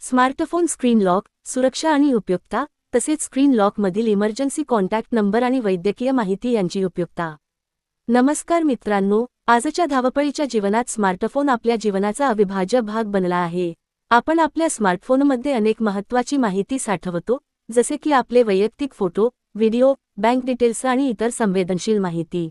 Smartphone screen lock सुरक्षा आणि उपयुक्तता तसेच स्क्रीन लॉकमधील इमर्जन्सी कॉन्टॅक्ट नंबर आणि वैद्यकीय माहिती यांची उपयुक्तता नमस्कार मित्रांनो आजच्या धावपळीच्या जीवनात स्मार्टफोन आपल्या जीवनाचा अविभाज्य भाग बनला आहे. आपण आपल्या स्मार्टफोनमध्ये अनेक महत्त्वाची माहिती साठवतो जसे की आपले वैयक्तिक फोटो व्हिडिओ बँक डिटेल्स आणि इतर संवेदनशील माहिती.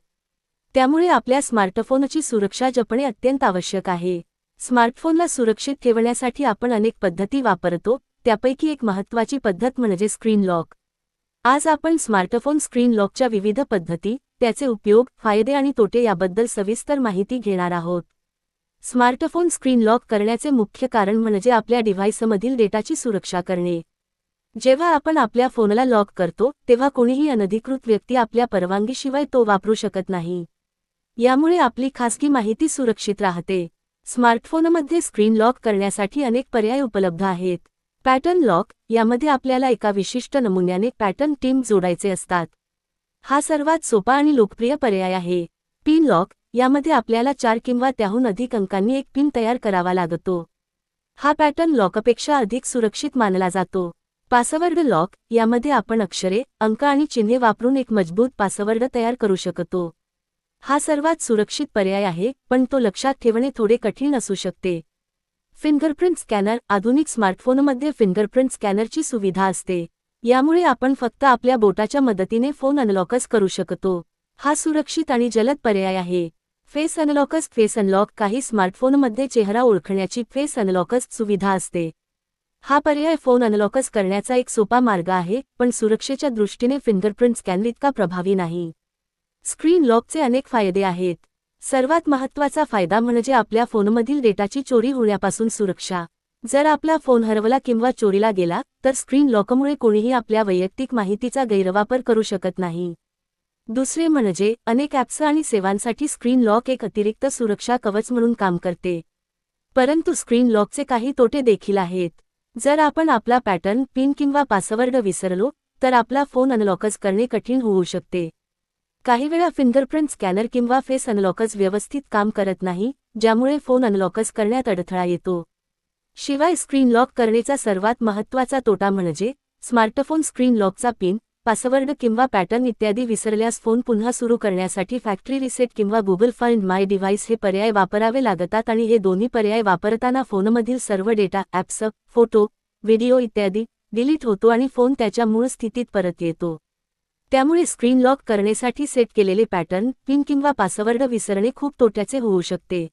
त्यामुळे आपल्या स्मार्टफोनची सुरक्षा जपणे अत्यंत आवश्यक आहे. स्मार्टफोनला सुरक्षित ठेवण्यासाठी आपण अनेक पद्धती वापरतो त्यापैकी एक महत्त्वाची पद्धत म्हणजे स्क्रीन लॉक. आज आपण स्मार्टफोन स्क्रीन लॉकच्या विविध पद्धती त्याचे उपयोग फायदे आणि तोटे याबद्दल सविस्तर माहिती घेणार आहोत. स्मार्टफोन स्क्रीन लॉक करण्याचे मुख्य कारण म्हणजे आपल्या डिव्हाइसमधील डेटाची सुरक्षा करणे. जेव्हा आपण आपल्या फोनला लॉक करतो तेव्हा कोणीही अनधिकृत व्यक्ती आपल्या परवानगीशिवाय तो वापरू शकत नाही. यामुळे आपली खासगी माहिती सुरक्षित राहते. स्मार्टफोनमध्ये स्क्रीन लॉक करण्यासाठी अनेक पर्याय उपलब्ध आहेत. पॅटर्न लॉक यामध्ये आपल्याला एका विशिष्ट नमुन्याने पॅटर्न टीम जोडायचे असतात. हा सर्वात सोपा आणि लोकप्रिय पर्याय आहे. पिन लॉक यामध्ये आपल्याला चार किंवा त्याहून अधिक अंकांनी एक पिन तयार करावा लागतो. हा पॅटर्न लॉकपेक्षा अधिक सुरक्षित मानला जातो. पासवर्ड लॉक यामध्ये आपण अक्षरे अंक आणि चिन्हे वापरून एक मजबूत पासवर्ड तयार करू शकतो. हा सर्वात सुरक्षित पर्याय आहे पण तो लक्षात ठेवणे थोडे कठीण असू शकते. फिंगरप्रिंट स्कॅनर आधुनिक स्मार्टफोनमध्ये फिंगरप्रिंट स्कॅनरची सुविधा असते. यामुळे आपण फक्त आपल्या बोटाच्या मदतीने फोन अनलॉकच करू शकतो. हा सुरक्षित आणि जलद पर्याय आहे. फेस अनलॉकस फेस अनलॉक काही स्मार्टफोनमध्ये चेहरा ओळखण्याची फेस अनलॉकस सुविधा असते. हा पर्याय फोन अनलॉकस करण्याचा एक सोपा मार्ग आहे पण सुरक्षेच्या दृष्टीने फिंगरप्रिंट स्कॅनर इतका प्रभावी नाही. स्क्रीन लॉकचे अनेक फायदे आहेत. सर्वात महत्त्वाचा फायदा म्हणजे आपल्या फोनमधील डेटाची चोरी होण्यापासून सुरक्षा. जर आपला फोन हरवला किंवा चोरीला गेला तर स्क्रीन लॉकमुळे कोणीही आपल्या वैयक्तिक माहितीचा गैरवापर करू शकत नाही. दुसरे म्हणजे अनेक ॲप्स आणि सेवांसाठी स्क्रीन लॉक एक अतिरिक्त सुरक्षा कवच म्हणून काम करते. परंतु स्क्रीन लॉकचे काही तोटे देखील आहेत. जर आपण आपला पॅटर्न पिन किंवा पासवर्ड विसरलो तर आपला फोन अनलॉकच करणे कठीण होऊ शकते. काही वेळा फिंगरप्रिंट स्कॅनर किंवा फेस अनलॉकच व्यवस्थित काम करत नाही ज्यामुळे फोन अनलॉकच करण्यात अडथळा येतो. शिवाय स्क्रीन लॉक करण्याचा सर्वात महत्त्वाचा तोटा म्हणजे स्मार्टफोन स्क्रीन लॉकचा पिन पासवर्ड किंवा पॅटर्न इत्यादी विसरल्यास फोन पुन्हा सुरू करण्यासाठी फॅक्टरी रिसेट किंवा गुगल फाइंड माय डिव्हाइस हे पर्याय वापरावे लागतात आणि हे दोन्ही पर्याय वापरताना फोनमधील सर्व डेटा ॲप्स फोटो व्हिडिओ इत्यादी डिलीट होतो आणि फोन त्याच्या मूळ स्थितीत परत येतो. त्यामुळे स्क्रीन लॉक करण्यासाठी सेट केलेले पॅटर्न पिन किंवा पासवर्ड विसरणे खूप तोट्याचे होऊ शकते.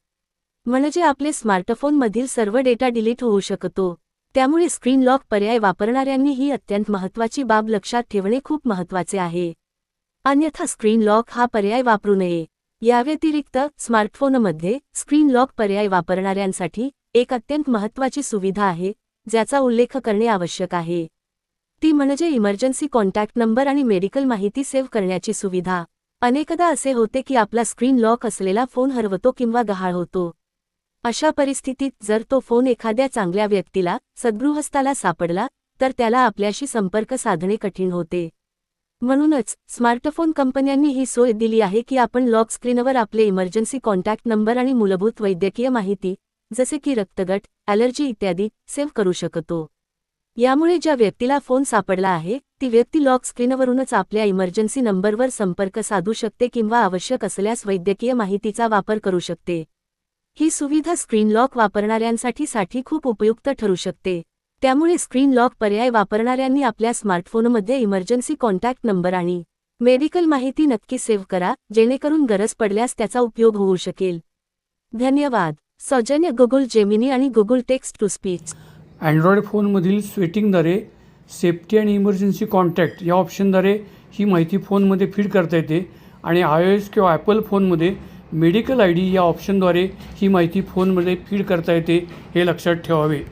म्हणजे आपले स्मार्टफोनमधील सर्व डेटा डिलीट होऊ शकतो. त्यामुळे स्क्रीन लॉक पर्याय वापरणाऱ्यांनी ही अत्यंत महत्त्वाची बाब लक्षात ठेवणे खूप महत्त्वाचे आहे. अन्यथा स्क्रीन लॉक हा पर्याय वापरू नये. याव्यतिरिक्त स्मार्टफोनमध्ये स्क्रीन लॉक पर्याय वापरणाऱ्यांसाठी एक अत्यंत महत्त्वाची सुविधा आहे ज्याचा उल्लेख करणे आवश्यक आहे. ती म्हणजे इमर्जन्सी कॉन्टॅक्ट नंबर आणि मेडिकल माहिती सेव्ह करण्याची सुविधा. अनेकदा असे होते की आपला स्क्रीन लॉक असलेला फोन हरवतो किंवा गहाळ होतो. अशा परिस्थितीत जर तो फोन एखाद्या चांगल्या व्यक्तीला सद्गृहस्थाला सापडला तर त्याला आपल्याशी संपर्क साधणे कठीण होते. म्हणूनच स्मार्टफोन कंपन्यांनी ही सोय दिली आहे की आपण लॉक स्क्रीनवर आपले इमर्जन्सी कॉन्टॅक्ट नंबर आणि मूलभूत वैद्यकीय माहिती जसे की रक्तगट ॲलर्जी इत्यादी सेव्ह करू शकतो. यामुळे ज्या व्यक्तीला फोन सापडला आहे ती व्यक्ती लॉक स्क्रीनवरूनच आपल्या इमर्जन्सी नंबरवर संपर्क साधू शकते किंवा आवश्यक असल्यास वैद्यकीय माहितीचा वापर करू शकते. ही सुविधा स्क्रीन लॉक वापरणाऱ्यांसाठी साठी खूप उपयुक्त ठरू शकते. त्यामुळे स्क्रीन लॉक पर्याय वापरणाऱ्यांनी आपल्या स्मार्टफोनमध्ये इमर्जन्सी कॉन्टॅक्ट नंबर आणि मेडिकल माहिती नक्की सेव्ह करा जेणेकरून गरज पडल्यास त्याचा उपयोग होऊ शकेल. धन्यवाद. सौजन्य गुगल जेमिनी आणि Google text to speech. Android फोनमधील स्वेटिंगद्वारे सेफ्टी आणि इमर्जन्सी कॉन्टॅक्ट या ऑप्शनद्वारे ही माहिती फोनमध्ये फीड करता येते आणि आय ओ एस किंवा ॲपल फोनमध्ये मेडिकल आय डी या ऑप्शनद्वारे ही माहिती फोनमध्ये फीड करता येते हे लक्षात ठेवावे.